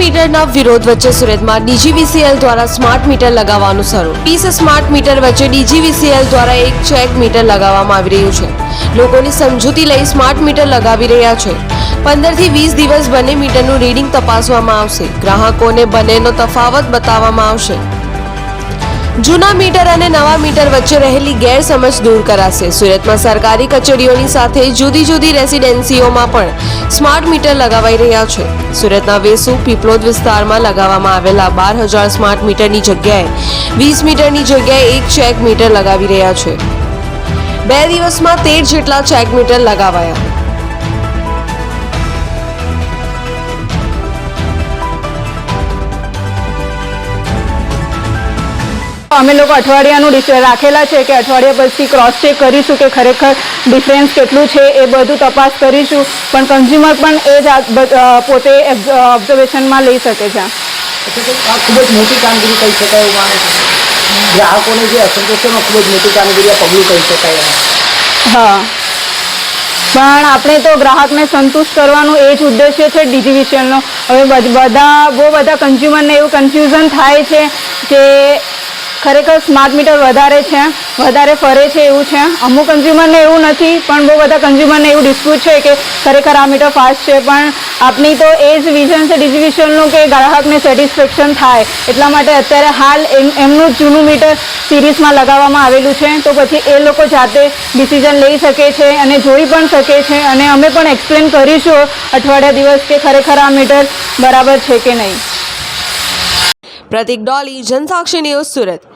મીટરના વિરોધ વચ્ચે સુરતમાં ડીજીવીસીએલ દ્વારા સ્માર્ટ મીટર લગાવવાનું શરૂ. વીસ સ્માર્ટ મીટર વચ્ચે ડીજીવીસીએલ દ્વારા એક ચેક મીટર લગાવવામાં આવી રહ્યું છે. લોકોની સમજૂતી લઈ સ્માર્ટ મીટર લગાવી રહ્યા છે. પંદરથી વીસ દિવસ બંને મીટરનું રીડિંગ તપાસવામાં આવશે. ગ્રાહકોને બંનેનો તફાવત બતાવવામાં આવશે. જૂના મીટર અને નવા મીટર વચ્ચે રહેલી ગેરસમજ દૂર કરાશે. સુરતમાં સરકારી કચેરીઓની સાથે જુદી જુદી રેસિડેન્સીઓમાં પણ સ્માર્ટ મીટર લગાવાઈ રહ્યા છે. સુરતના વેસુ પીપલોદ વિસ્તારમાં લગાવવામાં આવેલા બાર હજાર સ્માર્ટ મીટરની જગ્યાએ વીસ મીટરની જગ્યાએ એક ચેક મીટર લગાવી રહ્યા છે. બે દિવસમાં તેર જેટલા ચેક મીટર લગાવાયા. અમે લોકો અઠવાડિયાનું રાખેલા છે કે અઠવાડિયા પછી ક્રોસ ચેક કરીશું કે ખરેખર ડિફરન્સ કેટલું છે એ બધું તપાસ કરીશું. પણ કન્ઝ્યુમર પણ એ જ પોતે ઓબ્ઝર્વેશનમાં લઈ શકે છે. આ ખૂબ જ મોટી કામગીરી કહી શકાય એવું માને છે. ગ્રાહકોને જે અસંતોષ છે ખૂબ જ મોટી કામગીરી આ પગલું કહી શકાય હા. પણ આપણે તો ગ્રાહકને સંતુષ્ટ કરવાનું એ જ ઉદ્દેશ્ય છે ડિજિવિશનનો હવે બધા બહુ બધા કન્ઝ્યુમરને એવું કન્ફ્યુઝન થાય છે કે ખરેખર સ્માર્ટ મીટર વધારે છે, વધારે ફરે છે એવું છે. અમુક કન્ઝ્યુમરને એવું નથી, પણ બહુ બધા કન્ઝ્યુમરને એવું ડિસ્પ્યુટ છે કે ખરેખર આ મીટર ફાસ્ટ છે. પણ આપની તો એ જ વિઝન છે ડિસ્ટ્રીબ્યુશનનું કે ગ્રાહકને સેટિસ્ફેક્શન થાય. એટલા માટે અત્યારે હાલ એમ- એમનું જૂનું મીટર સિરીઝમાં લગાવવામાં આવેલું છે. તો પછી એ લોકો જાતે ડિસિઝન લઈ શકે છે અને જોઈ પણ શકે છે. અને અમે પણ એક્સપ્લેન કરીશું અઠવાડિયા દિવસ કે ખરેખર આ મીટર બરાબર છે કે નહીં. પ્રતિક ડોલી, જનસાક્ષી ન્યૂઝ સુરત.